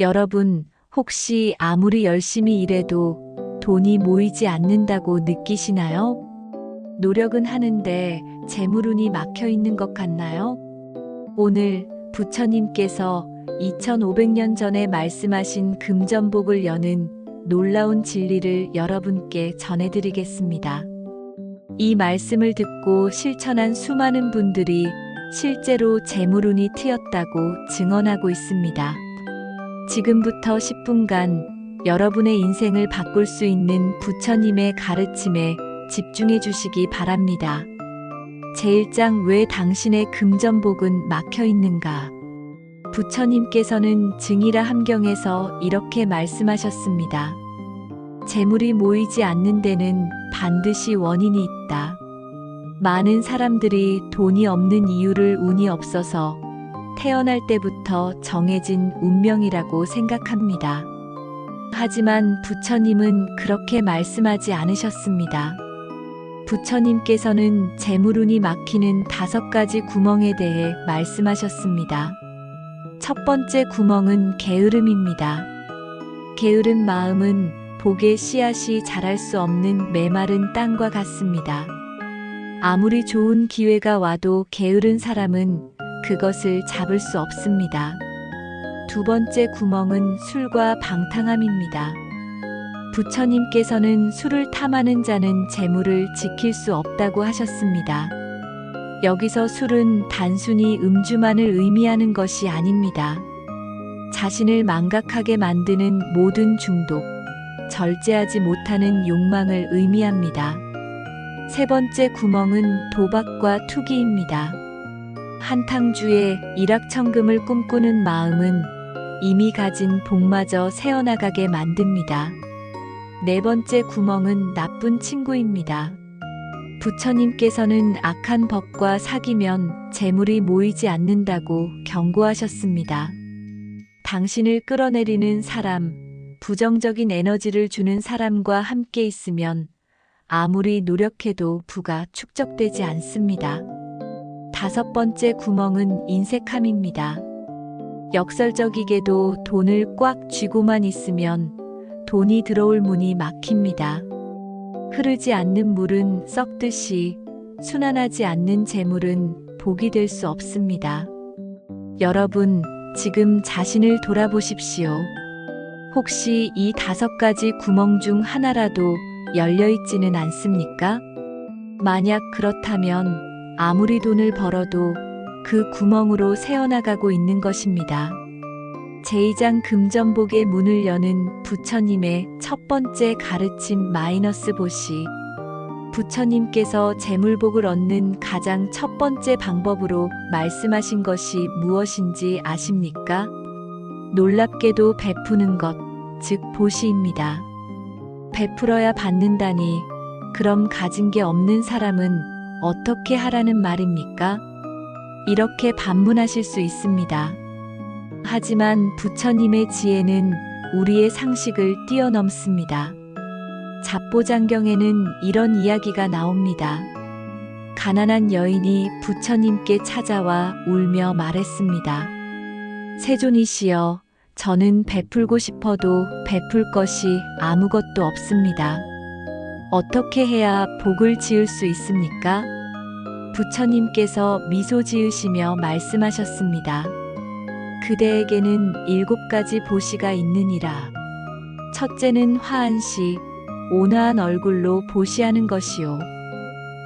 여러분, 혹시 아무리 열심히 일해도 돈이 모이지 않는다고 느끼시나요? 노력은 하는데 재물운이 막혀 있는 것 같나요? 오늘 부처님께서 2500년 전에 말씀하신 금전복을 여는 놀라운 진리를 여러분께 전해드리겠습니다. 이 말씀을 듣고 실천한 수많은 분들이 실제로 재물운이 트였다고 증언하고 있습니다. 지금부터 10분간 여러분의 인생을 바꿀 수 있는 부처님의 가르침에 집중해 주시기 바랍니다. 제1장 왜 당신의 금전복은 막혀 있는가? 부처님께서는 증이라 함경에서 이렇게 말씀하셨습니다. 재물이 모이지 않는 데는 반드시 원인이 있다. 많은 사람들이 돈이 없는 이유를 운이 없어서 태어날 때부터 정해진 운명이라고 생각합니다. 하지만 부처님은 그렇게 말씀하지 않으셨습니다. 부처님께서는 재물운이 막히는 다섯 가지 구멍에 대해 말씀하셨습니다. 첫 번째 구멍은 게으름입니다. 게으른 마음은 복의 씨앗이 자랄 수 없는 메마른 땅과 같습니다. 아무리 좋은 기회가 와도 게으른 사람은 그것을 잡을 수 없습니다. 두 번째 구멍은 술과 방탕함입니다. 부처님께서는 술을 탐하는 자는 재물을 지킬 수 없다고 하셨습니다. 여기서 술은 단순히 음주만을 의미하는 것이 아닙니다. 자신을 망각하게 만드는 모든 중독, 절제하지 못하는 욕망을 의미합니다. 세 번째 구멍은 도박과 투기입니다. 한탕주의 일확천금을 꿈꾸는 마음은 이미 가진 복마저 새어나가게 만듭니다. 네 번째 구멍은 나쁜 친구입니다. 부처님께서는 악한 법과 사귀면 재물이 모이지 않는다고 경고하셨습니다. 당신을 끌어내리는 사람, 부정적인 에너지를 주는 사람과 함께 있으면 아무리 노력해도 부가 축적되지 않습니다. 다섯 번째 구멍은 인색함입니다. 역설적이게도 돈을 꽉 쥐고만 있으면 돈이 들어올 문이 막힙니다. 흐르지 않는 물은 썩듯이 순환하지 않는 재물은 복이 될 수 없습니다. 여러분, 지금 자신을 돌아보십시오. 혹시 이 다섯 가지 구멍 중 하나라도 열려 있지는 않습니까? 만약 그렇다면 아무리 돈을 벌어도 그 구멍으로 새어나가고 있는 것입니다. 제2장 금전복의 문을 여는 부처님의 첫 번째 가르침 마이너스 보시. 부처님께서 재물복을 얻는 가장 첫 번째 방법으로 말씀하신 것이 무엇인지 아십니까? 놀랍게도 베푸는 것, 즉 보시입니다. 베풀어야 받는다니, 그럼 가진 게 없는 사람은 어떻게 하라는 말입니까? 이렇게 반문하실 수 있습니다. 하지만 부처님의 지혜는 우리의 상식을 뛰어넘습니다. 잡보장경에는 이런 이야기가 나옵니다. 가난한 여인이 부처님께 찾아와 울며 말했습니다. 세존이시여, 저는 베풀고 싶어도 베풀 것이 아무것도 없습니다. 어떻게 해야 복을 지을 수 있습니까? 부처님께서 미소 지으시며 말씀하셨습니다. 그대에게는 일곱 가지 보시가 있느니라. 첫째는 화한시, 온화한 얼굴로 보시하는 것이요.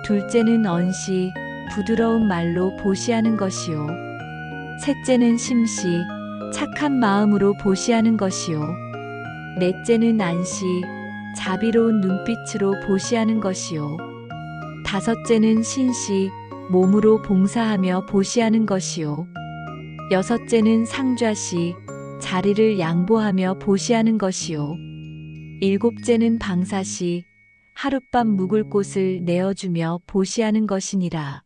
둘째는 언시, 부드러운 말로 보시하는 것이요. 셋째는 심시, 착한 마음으로 보시하는 것이요. 넷째는 안시, 자비로운 눈빛으로 보시하는 것이요. 다섯째는 신시, 몸으로 봉사하며 보시하는 것이요. 여섯째는 상좌시, 자리를 양보하며 보시하는 것이요. 일곱째는 방사시, 하룻밤 묵을 곳을 내어주며 보시하는 것이니라.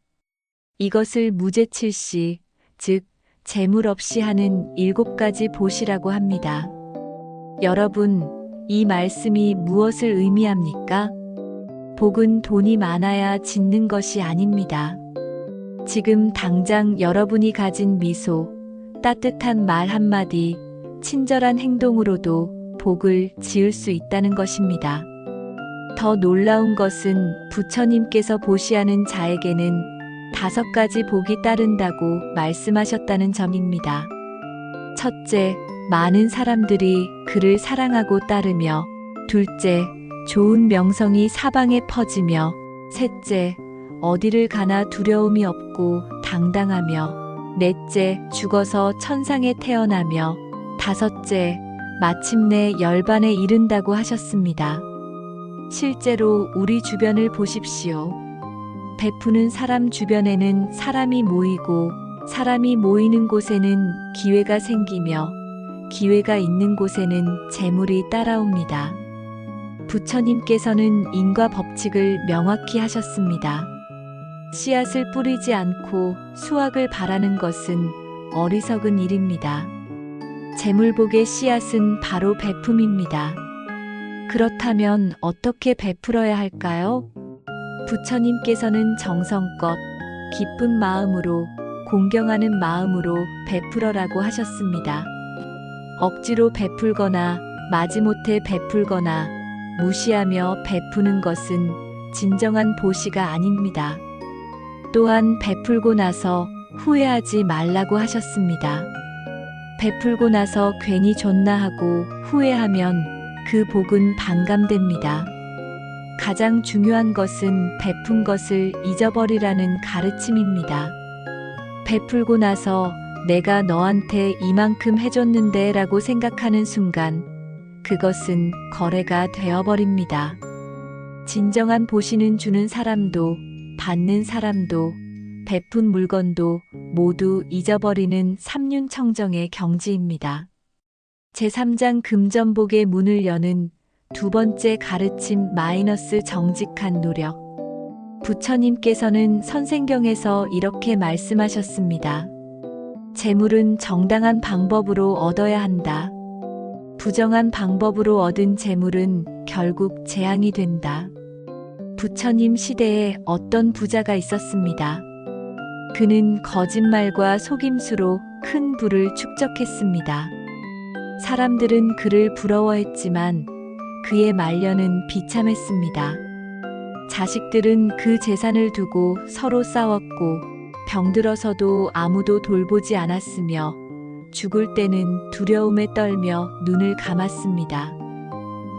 이것을 무제칠시, 즉, 재물 없이 하는 일곱 가지 보시라고 합니다. 여러분, 이 말씀이 무엇을 의미합니까? 복은 돈이 많아야 짓는 것이 아닙니다. 지금 당장 여러분이 가진 미소, 따뜻한 말 한마디, 친절한 행동으로도 복을 지을 수 있다는 것입니다. 더 놀라운 것은 부처님께서 보시하는 자에게는 다섯 가지 복이 따른다고 말씀하셨다는 점입니다. 첫째, 많은 사람들이 그를 사랑하고 따르며, 둘째, 좋은 명성이 사방에 퍼지며, 셋째, 어디를 가나 두려움이 없고 당당하며, 넷째, 죽어서 천상에 태어나며, 다섯째, 마침내 열반에 이른다고 하셨습니다. 실제로 우리 주변을 보십시오. 베푸는 사람 주변에는 사람이 모이고, 사람이 모이는 곳에는 기회가 생기며, 기회가 있는 곳에는 재물이 따라옵니다. 부처님께서는 인과 법칙을 명확히 하셨습니다. 씨앗을 뿌리지 않고 수확을 바라는 것은 어리석은 일입니다. 재물복의 씨앗은 바로 베품입니다. 그렇다면 어떻게 베풀어야 할까요? 부처님께서는 정성껏 기쁜 마음으로 공경하는 마음으로 베풀어라고 하셨습니다. 억지로 베풀거나 마지못해 베풀거나 무시하며 베푸는 것은 진정한 보시가 아닙니다. 또한 베풀고 나서 후회하지 말라고 하셨습니다. 베풀고 나서 괜히 존나 하고 후회하면 그 복은 반감됩니다. 가장 중요한 것은 베푼 것을 잊어버리라는 가르침입니다. 베풀고 나서 내가 너한테 이만큼 해줬는데 라고 생각하는 순간 그것은 거래가 되어버립니다. 진정한 보시는 주는 사람도 받는 사람도 베푼 물건도 모두 잊어버리는 삼륜청정의 경지입니다. 제3장 금전복의 문을 여는 두 번째 가르침 마이너스 정직한 노력. 부처님께서는 선생경에서 이렇게 말씀하셨습니다. 재물은 정당한 방법으로 얻어야 한다. 부정한 방법으로 얻은 재물은 결국 재앙이 된다. 부처님 시대에 어떤 부자가 있었습니다. 그는 거짓말과 속임수로 큰 부를 축적했습니다. 사람들은 그를 부러워했지만 그의 말년은 비참했습니다. 자식들은 그 재산을 두고 서로 싸웠고 병들어서도 아무도 돌보지 않았으며 죽을 때는 두려움에 떨며 눈을 감았습니다.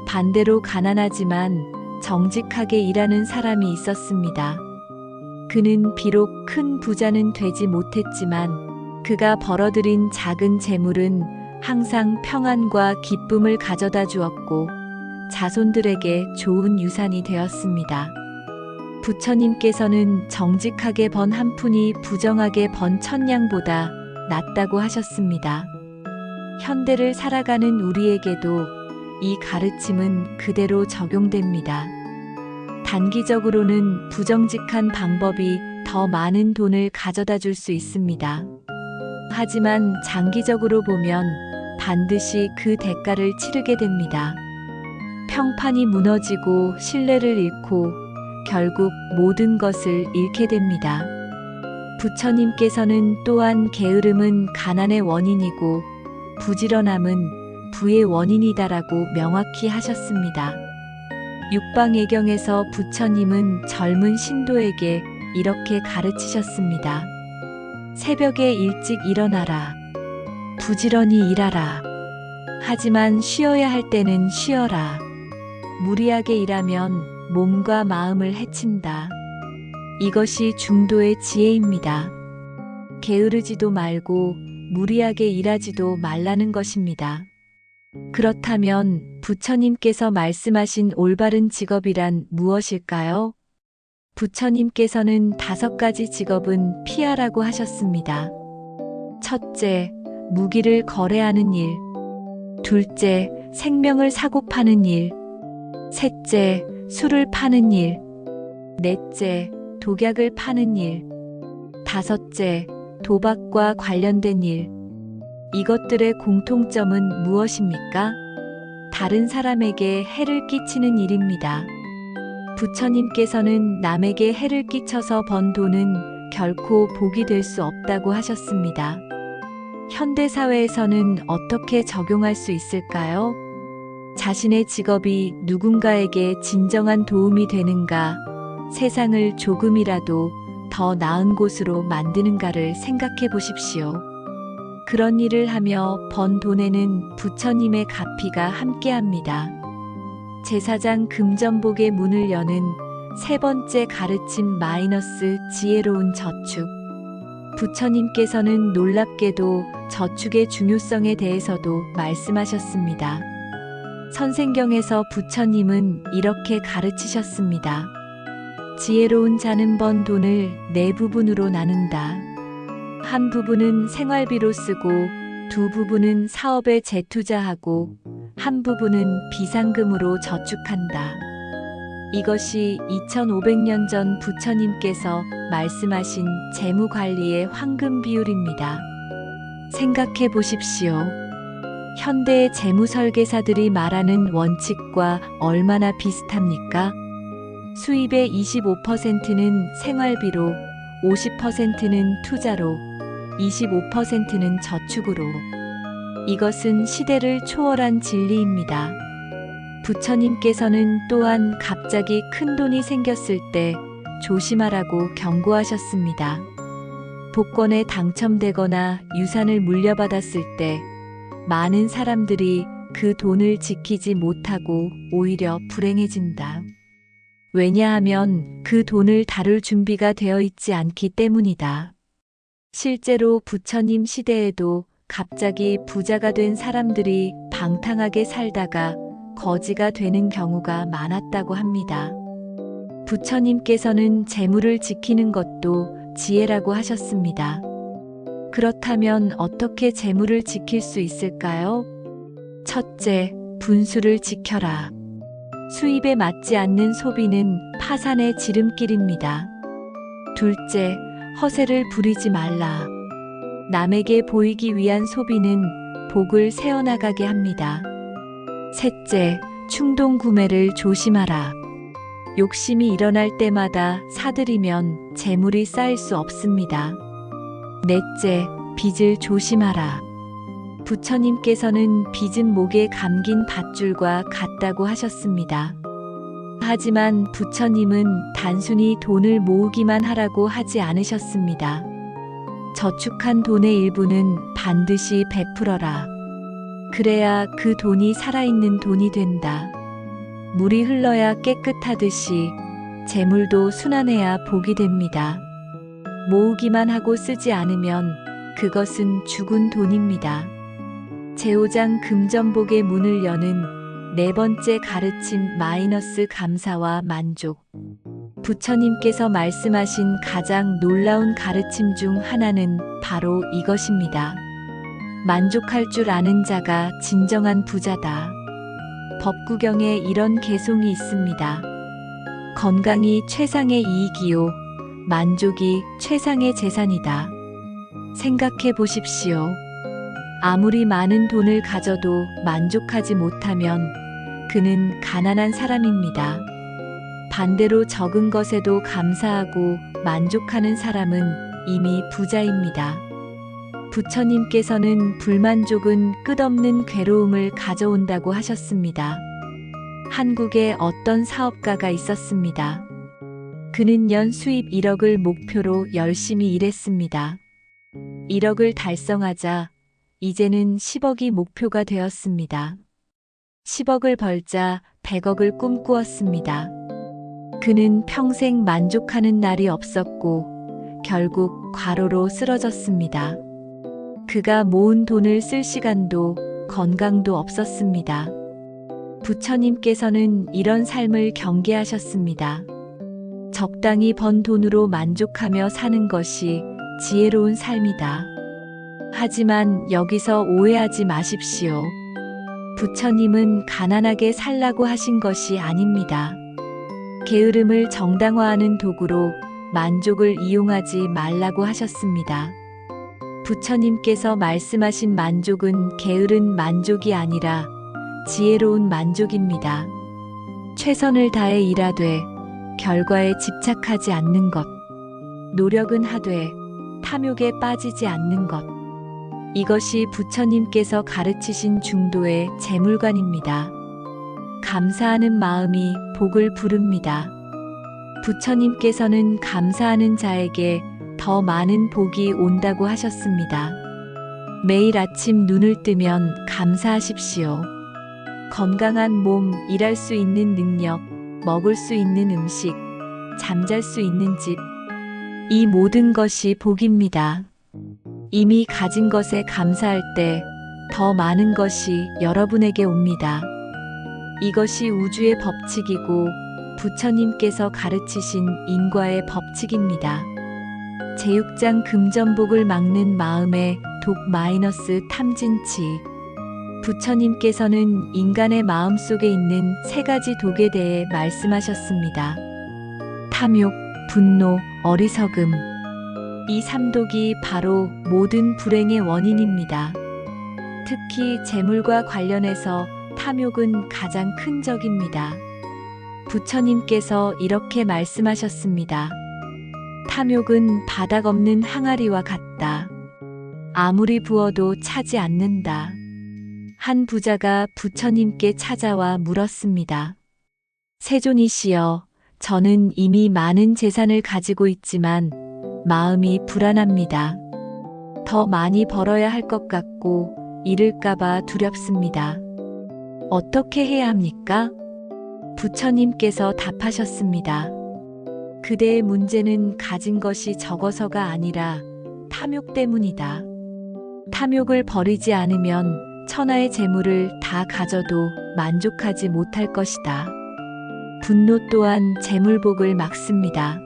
반대로 가난하지만 정직하게 일하는 사람이 있었습니다. 그는 비록 큰 부자는 되지 못했지만 그가 벌어들인 작은 재물은 항상 평안과 기쁨을 가져다 주었고 자손들에게 좋은 유산이 되었습니다. 부처님께서는 정직하게 번 한 푼이 부정하게 번 천냥보다 낫다고 하셨습니다. 현대를 살아가는 우리에게도 이 가르침은 그대로 적용됩니다. 단기적으로는 부정직한 방법이 더 많은 돈을 가져다 줄 수 있습니다. 하지만 장기적으로 보면 반드시 그 대가를 치르게 됩니다. 평판이 무너지고 신뢰를 잃고 결국 모든 것을 잃게 됩니다. 부처님께서는 또한 게으름은 가난의 원인이고 부지런함은 부의 원인이다라고 명확히 하셨습니다. 육방예경에서 부처님은 젊은 신도에게 이렇게 가르치셨습니다. 새벽에 일찍 일어나라. 부지런히 일하라. 하지만 쉬어야 할 때는 쉬어라. 무리하게 일하면 몸과 마음을 해친다. 이것이 중도의 지혜입니다. 게으르지도 말고 무리하게 일하지도 말라는 것입니다. 그렇다면 부처님께서 말씀하신 올바른 직업이란 무엇일까요? 부처님께서는 다섯 가지 직업은 피하라고 하셨습니다. 첫째, 무기를 거래하는 일. 둘째, 생명을 사고 파는 일. 셋째, 술을 파는 일. 넷째, 독약을 파는 일. 다섯째, 도박과 관련된 일. 이것들의 공통점은 무엇입니까? 다른 사람에게 해를 끼치는 일입니다. 부처님께서는 남에게 해를 끼쳐서 번 돈은 결코 복이 될 수 없다고 하셨습니다. 현대사회에서는 어떻게 적용할 수 있을까요? 자신의 직업이 누군가에게 진정한 도움이 되는가, 세상을 조금이라도 더 나은 곳으로 만드는가를 생각해 보십시오. 그런 일을 하며 번 돈에는 부처님의 가피가 함께합니다. 제사장 금전복의 문을 여는 세 번째 가르침 마이너스 지혜로운 저축. 부처님께서는 놀랍게도 저축의 중요성에 대해서도 말씀하셨습니다. 선생경에서 부처님은 이렇게 가르치셨습니다. 지혜로운 자는 번 돈을 네 부분으로 나눈다. 한 부분은 생활비로 쓰고 두 부분은 사업에 재투자하고 한 부분은 비상금으로 저축한다. 이것이 2500년 전 부처님께서 말씀하신 재무 관리의 황금 비율입니다. 생각해 보십시오. 현대의 재무 설계사들이 말하는 원칙과 얼마나 비슷합니까? 수입의 25%는 생활비로, 50%는 투자로, 25%는 저축으로. 이것은 시대를 초월한 진리입니다. 부처님께서는 또한 갑자기 큰 돈이 생겼을 때 조심하라고 경고하셨습니다. 복권에 당첨되거나 유산을 물려받았을 때 많은 사람들이 그 돈을 지키지 못하고 오히려 불행해진다. 왜냐하면 그 돈을 다룰 준비가 되어 있지 않기 때문이다. 실제로 부처님 시대에도 갑자기 부자가 된 사람들이 방탕하게 살다가 거지가 되는 경우가 많았다고 합니다. 부처님께서는 재물을 지키는 것도 지혜라고 하셨습니다. 그렇다면 어떻게 재물을 지킬 수 있을까요? 첫째, 분수를 지켜라. 수입에 맞지 않는 소비는 파산의 지름길입니다. 둘째, 허세를 부리지 말라. 남에게 보이기 위한 소비는 복을 세어나가게 합니다. 셋째, 충동 구매를 조심하라. 욕심이 일어날 때마다 사들이면 재물이 쌓일 수 없습니다. 넷째, 빚을 조심하라. 부처님께서는 빚은 목에 감긴 밧줄과 같다고 하셨습니다. 하지만 부처님은 단순히 돈을 모으기만 하라고 하지 않으셨습니다. 저축한 돈의 일부는 반드시 베풀어라. 그래야 그 돈이 살아있는 돈이 된다. 물이 흘러야 깨끗하듯이 재물도 순환해야 복이 됩니다. 모으기만 하고 쓰지 않으면 그것은 죽은 돈입니다. 제오장 금전복의 문을 여는 네 번째 가르침 마이너스 감사와 만족. 부처님께서 말씀하신 가장 놀라운 가르침 중 하나는 바로 이것입니다. 만족할 줄 아는 자가 진정한 부자다. 법구경에 이런 개송이 있습니다. 건강이 최상의 이익이요. 만족이 최상의 재산이다. 생각해 보십시오. 아무리 많은 돈을 가져도 만족하지 못하면 그는 가난한 사람입니다. 반대로 적은 것에도 감사하고 만족하는 사람은 이미 부자입니다. 부처님께서는 불만족은 끝없는 괴로움을 가져온다고 하셨습니다. 한국에 어떤 사업가가 있었습니다. 그는 연 수입 1억을 목표로 열심히 일했습니다. 1억을 달성하자 이제는 10억이 목표가 되었습니다. 10억을 벌자 100억을 꿈꾸었습니다. 그는 평생 만족하는 날이 없었고 결국 과로로 쓰러졌습니다. 그가 모은 돈을 쓸 시간도 건강도 없었습니다. 부처님께서는 이런 삶을 경계하셨습니다. 적당히 번 돈으로 만족하며 사는 것이 지혜로운 삶이다. 하지만 여기서 오해하지 마십시오. 부처님은 가난하게 살라고 하신 것이 아닙니다. 게으름을 정당화하는 도구로 만족을 이용하지 말라고 하셨습니다. 부처님께서 말씀하신 만족은 게으른 만족이 아니라 지혜로운 만족입니다. 최선을 다해 일하되 결과에 집착하지 않는 것. 노력은 하되 탐욕에 빠지지 않는 것. 이것이 부처님께서 가르치신 중도의 재물관입니다. 감사하는 마음이 복을 부릅니다. 부처님께서는 감사하는 자에게 더 많은 복이 온다고 하셨습니다. 매일 아침 눈을 뜨면 감사하십시오. 건강한 몸, 일할 수 있는 능력, 먹을 수 있는 음식, 잠잘 수 있는 집. 이 모든 것이 복입니다. 이미 가진 것에 감사할 때 더 많은 것이 여러분에게 옵니다. 이것이 우주의 법칙이고 부처님께서 가르치신 인과의 법칙입니다. 제6장 금전복을 막는 마음의 독 마이너스 탐진치. 부처님께서는 인간의 마음 속에 있는 세 가지 독에 대해 말씀하셨습니다. 탐욕, 분노, 어리석음. 이 삼독이 바로 모든 불행의 원인입니다. 특히 재물과 관련해서 탐욕은 가장 큰 적입니다. 부처님께서 이렇게 말씀하셨습니다. 탐욕은 바닥 없는 항아리와 같다. 아무리 부어도 차지 않는다. 한 부자가 부처님께 찾아와 물었습니다. 세존이시여, 저는 이미 많은 재산을 가지고 있지만 마음이 불안합니다. 더 많이 벌어야 할 것 같고 잃을까봐 두렵습니다. 어떻게 해야 합니까? 부처님께서 답하셨습니다. 그대의 문제는 가진 것이 적어서가 아니라 탐욕 때문이다. 탐욕을 버리지 않으면 천하의 재물을 다 가져도 만족하지 못할 것이다. 분노 또한 재물복을 막습니다.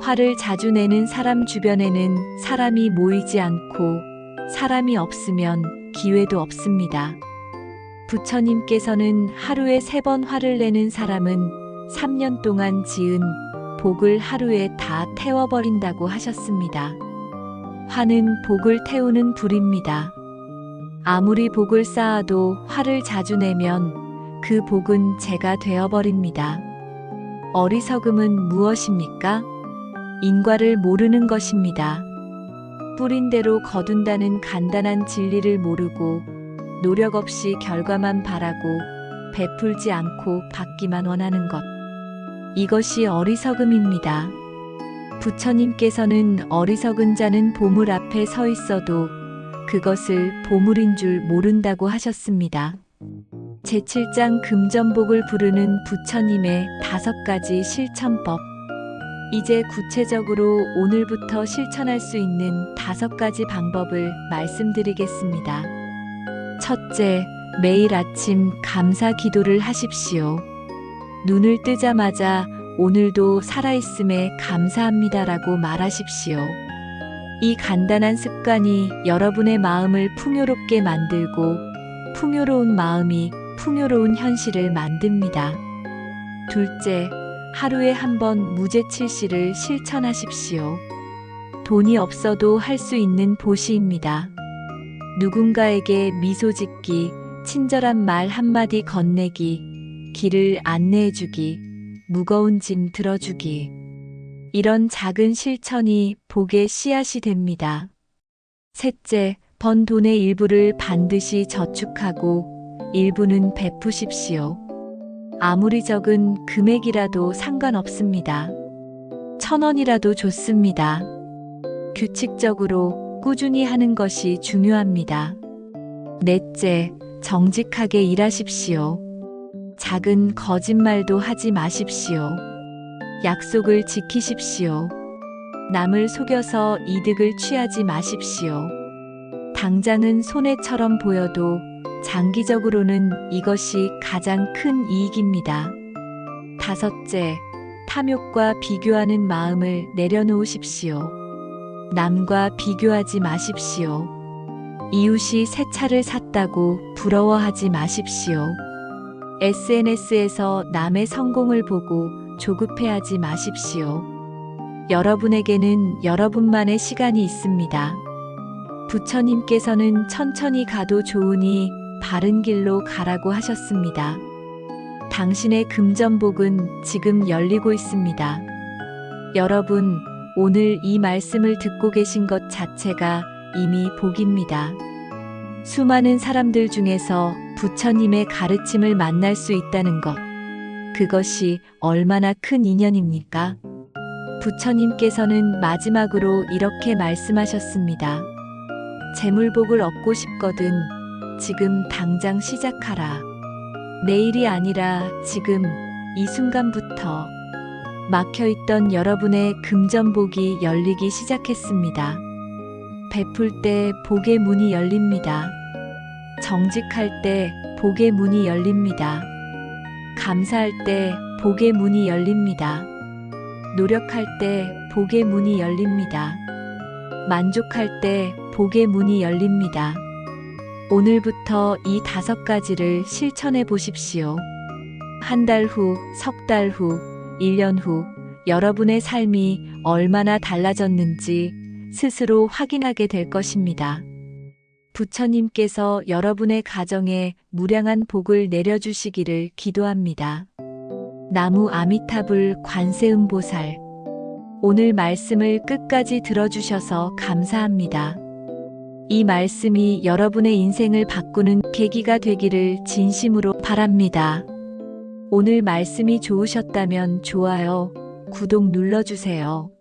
화를 자주 내는 사람 주변에는 사람이 모이지 않고 사람이 없으면 기회도 없습니다. 부처님께서는 하루에 세 번 화를 내는 사람은 3년 동안 지은 복을 하루에 다 태워버린다고 하셨습니다. 화는 복을 태우는 불입니다. 아무리 복을 쌓아도 화를 자주 내면 그 복은 재가 되어버립니다. 어리석음은 무엇입니까? 인과를 모르는 것입니다. 뿌린 대로 거둔다는 간단한 진리를 모르고 노력 없이 결과만 바라고 베풀지 않고 받기만 원하는 것. 이것이 어리석음입니다. 부처님께서는 어리석은 자는 보물 앞에 서 있어도 그것을 보물인 줄 모른다고 하셨습니다. 제7장 금전복을 부르는 부처님의 다섯 가지 실천법. 이제 구체적으로 오늘부터 실천할 수 있는 다섯 가지 방법을 말씀드리겠습니다. 첫째, 매일 아침 감사 기도를 하십시오. 눈을 뜨자마자 오늘도 살아있음에 감사합니다라고 말하십시오. 이 간단한 습관이 여러분의 마음을 풍요롭게 만들고 풍요로운 마음이 풍요로운 현실을 만듭니다. 둘째, 하루에 한 번 무죄칠시를 실천하십시오. 돈이 없어도 할 수 있는 보시입니다. 누군가에게 미소 짓기, 친절한 말 한마디 건네기, 길을 안내해주기, 무거운 짐 들어주기. 이런 작은 실천이 복의 씨앗이 됩니다. 셋째, 번 돈의 일부를 반드시 저축하고 일부는 베푸십시오. 아무리 적은 금액이라도 상관없습니다. 천 원이라도 좋습니다. 규칙적으로 꾸준히 하는 것이 중요합니다. 넷째, 정직하게 일하십시오. 작은 거짓말도 하지 마십시오. 약속을 지키십시오. 남을 속여서 이득을 취하지 마십시오. 당장은 손해처럼 보여도 장기적으로는 이것이 가장 큰 이익입니다. 다섯째, 탐욕과 비교하는 마음을 내려놓으십시오. 남과 비교하지 마십시오. 이웃이 새 차를 샀다고 부러워하지 마십시오. SNS에서 남의 성공을 보고 조급해하지 마십시오. 여러분에게는 여러분만의 시간이 있습니다. 부처님께서는 천천히 가도 좋으니 바른 길로 가라고 하셨습니다. 당신의 금전복은 지금 열리고 있습니다. 여러분, 오늘 이 말씀을 듣고 계신 것 자체가 이미 복입니다. 수많은 사람들 중에서 부처님의 가르침을 만날 수 있다는 것. 그것이 얼마나 큰 인연입니까? 부처님께서는 마지막으로 이렇게 말씀하셨습니다. 재물복을 얻고 싶거든 지금 당장 시작하라. 내일이 아니라 지금 이 순간부터 막혀있던 여러분의 금전복이 열리기 시작했습니다. 베풀 때 복의 문이 열립니다. 정직할 때 복의 문이 열립니다. 감사할 때 복의 문이 열립니다. 노력할 때 복의 문이 열립니다. 만족할 때 복의 문이 열립니다. 오늘부터 이 다섯 가지를 실천해 보십시오. 한 달 후, 석 달 후, 1년 후, 여러분의 삶이 얼마나 달라졌는지 스스로 확인하게 될 것입니다. 부처님께서 여러분의 가정에 무량한 복을 내려주시기를 기도합니다. 나무 아미타불 관세음 보살. 오늘 말씀을 끝까지 들어주셔서 감사합니다. 이 말씀이 여러분의 인생을 바꾸는 계기가 되기를 진심으로 바랍니다. 오늘 말씀이 좋으셨다면 좋아요, 구독 눌러주세요.